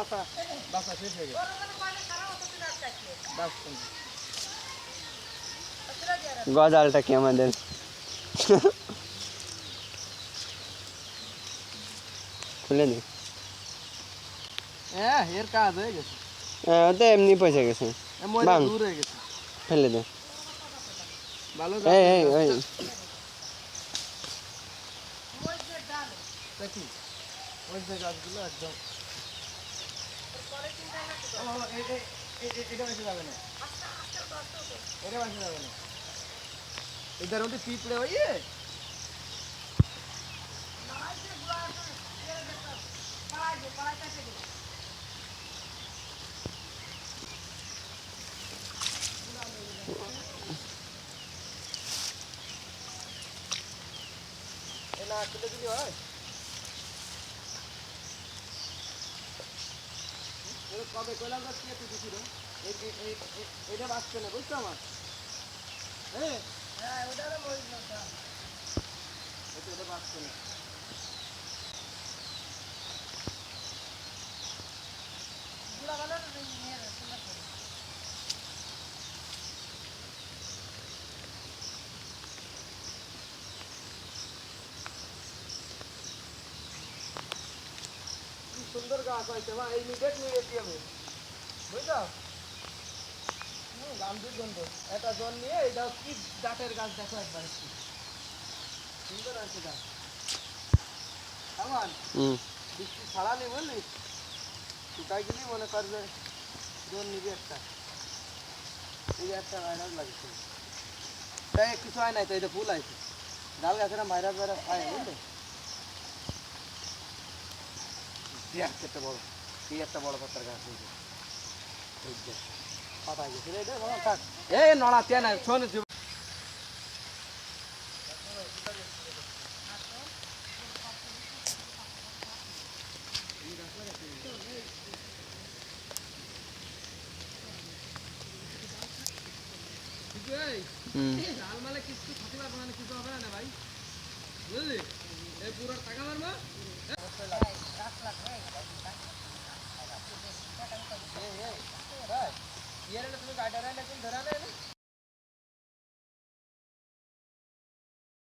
বাসা। বাসা শেষ হয়ে গেছে। গজালটা কি আমাদের? খুলে নি হ্যাঁ এর কাজ হয়ে গেছে। হ্যাঁ, এমনি পয়সা গেছে। বাং। দূর গেছে। ফেলে দে। ভালো এই এই ওই ওই যে গাছগুলো একদম ও, এই- এই- এই- এই- এটা বেশি যাবে না এটা বেশি যাবে না এটার মধ্যে পিঁপড়ে হইয়ে না তুলে দিলি হয়? কবে কইলাম তো কে তুই ছিল? এটা বাঁচছে না বুঝছ আমার? হ্যাঁ? এটা এটা বাঁচছে না। সুন্দর গাছ হয়েছে মা এই মিডেট নিয়ে এটিএমে বুঝছ? হুম গান্ধীর গন্ধ একটা জন নিয়ে এটা কি জাতের গাছ দেখো একবার সুন্দর আছে গাছ। হুম। বৃষ্টি ছাড়া নেই বুঝলি শুকাই গেলি মনে কর যে? জন নিবি একটা। এই একটা ভাইরাস লাগছে তাই কিছু হয় নাই তো এটা ফুল আছে ডাল গাছের ভাইরাস ভাইরাস খায় বুঝলি দেখ একটা বড় একটা বড় পাতার গাছ যে, পাতা গেছে। রে এটা থাক। এই নড়া, তে না শোন কিছু হবে না ভাই বুঝলি এই পুরো টাকা মারবো। ये ये बस ये लेकिन काटा रहा है लेकिन धरा नहीं